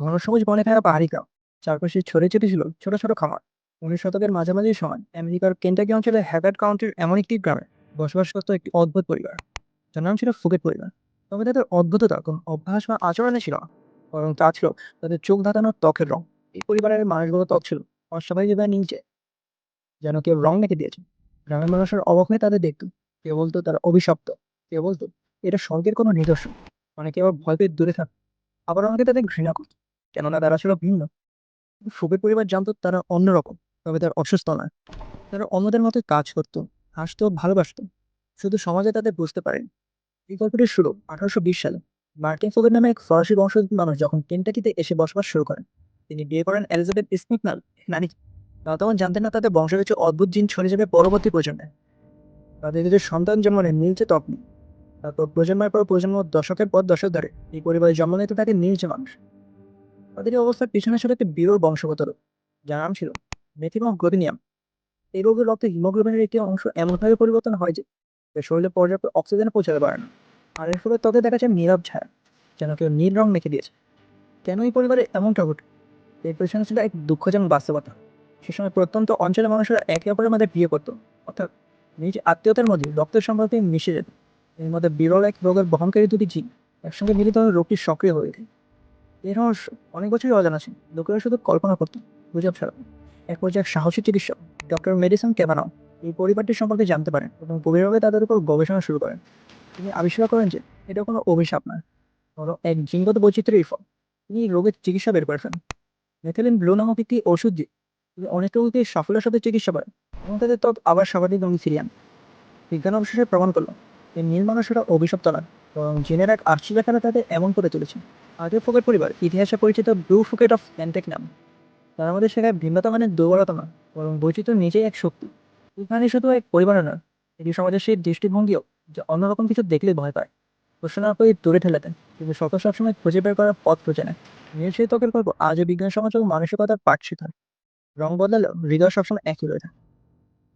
ঘন সবুজ বনে থাকা পাহাড়ি গ্রাম। চারপাশে ছড়িয়ে ছিল ছোট ছোট খামার। উনিশ শতকের মাঝামাঝি সময় আমেরিকার কেন্টাকি অঞ্চলে হ্যাগার্ড কাউন্টির এমন একটি গ্রামে বসবাস করত একটি অদ্ভুত পরিবার, যার নাম ছিল ফুকেট পরিবার। তবে তাদের অদ্ভুততা, কোনো অভ্যাস বা আচরণে ছিল বরং তা ছিল তাদের চোখ ধাঁধানোর ত্বকের রং। এই পরিবারের মানুষগুলো ত্বক ছিল অস্বাভাবিক বা নিচে যেন কেউ রং মেখে দিয়েছে। গ্রামের মানুষের অবাক হয়ে তাদের দেখত, কেউ বলতো তারা অভিশপ্ত, কেউ বলতো, এটা স্বর্গের কোনো নিদর্শন। অনেকে আবার ভয় পেয়ে দূরে থাকত। আবার অনেকে তাদের ঘৃণা করত। কেননা তারা ছিল ভিন্ন। সুখের পরিবার জানতো তারা অন্যরকম, তবে তার অসুস্থ নয়। তারা অন্যদের মতো কাজ করতো, হাসতো, ভালোবাসতো। শুধু সমাজে তাদের বুঝতে পারেন। এই গল্পটি শুরু আঠারোশো বিশ সালে। মার্টিন ফোগের নামে এক ফরাসি বংশোদ্ভূত মানুষ যখন কেন্টাকিতে এসে বসবাস শুরু করেন, তিনি বিয়ে করেন এলিজাবেথ স্মিথ নাল নানি। তারা তখন জানতেন না তাদের বংশের কিছু অদ্ভুত জিন ছড়িয়ে যাবে পরবর্তী প্রজন্মে। তাদের যদি সন্তান জন্ম নীলচে ত্বক নেই তারপর প্রজন্মের পর প্রজন্ম দশকের পর দশক ধরে। এই পরিবারে জন্ম নিতে থাকে নীলচে মানুষ। তাদের এই অবস্থার পিছনে ছিল একটি বিরল বংশগত রোগ, যার নাম ছিল মেথিমম গ্লোবিনিয়াম এই রোগের রক্তে হিমোগ্লোবিনের একটি অংশ এমনভাবে পরিবর্তন হয় যে শরীরে পর্যাপ্ত অক্সিজেন পৌঁছাতে পারে না। আর এর ফলে তাদের দেখা যায় নীরব ছায়া, যেন কেউ নীল রং মেখে দিয়েছে। কেন এই পরিবারে এমনটা ঘটে? এর পেছনে ছিল এক দুঃখজনক বাস্তবতা। সে সময় প্রত্যন্ত অঞ্চলের মানুষেরা একে অপরের মধ্যে বিয়ে করতো, অর্থাৎ নিজ আত্মীয়তার মধ্যে রক্তের সম্পর্কে মিশে যেত। এর মধ্যে বিরল এক রোগের বহনকারী দুটি জিন একসঙ্গে মিলিত রোগটি সক্রিয় হয়ে ওঠে। এই রহস্য অনেক বছরই অজানা ছিল। লোকেরা শুধু কল্পনা করত, গুজব ছাড়া এক পর্যায়ে এক সাহসী চিকিৎসক, ডক্টর মেডিসন ক্যাভানাও এই পরিবারটি সম্পর্কে জানতে পারেন এবং গভীরভাবে তাদের উপর গবেষণা শুরু করেন। তিনি আবিষ্কার করেন যে, এটা কোনো অভিশাপ নয় বরং এক জিনগত বৈচিত্র্যের ফল। তিনি রোগের চিকিৎসা বের করে ফেলেন মেথিলিন ব্লু নামক একটি ওষুধ দিয়ে তিনি অনেক রোগীকে সাফল্যের সাথে চিকিৎসা করেন এবং তাদের ত্বক আবার স্বাভাবিক ফিরিয়ে আন। বিজ্ঞান অবশেষে প্রমাণ করল, এই নীল মানুষেরা অভিশপ্ত নয় বরং জিনের এক লেখারা তাদের এমন করে তুলেছে। আগের ফোকেট পরিবার, ইতিহাসে পরিচিত ব্লু ফুকেট অফ প্যান্টেক নাম। তার আমাদের শেখায় ভিন্নতা মানে দুর্বলতা নয় বরং বৈচিত্র্য নিজেই এক শক্তি। এখানে শুধু এক পরিবার নয়, এটি সমাজের সেই দৃষ্টিভঙ্গিও যে অন্যরকম কিছু দেখলে ভয় পায়। প্রশ্ন না করে দূরে ঠেলে দেন, কিন্তু সত সবসময় খুঁজে বের করার পথ খুঁজে নেয় নীল সেই ত্বকের গল্প আজও বিজ্ঞান সমাজ ও মানসিকতার পাঠ শেখায়। রং বদলালেও হৃদয় সবসময় একই রয়ে থাকে।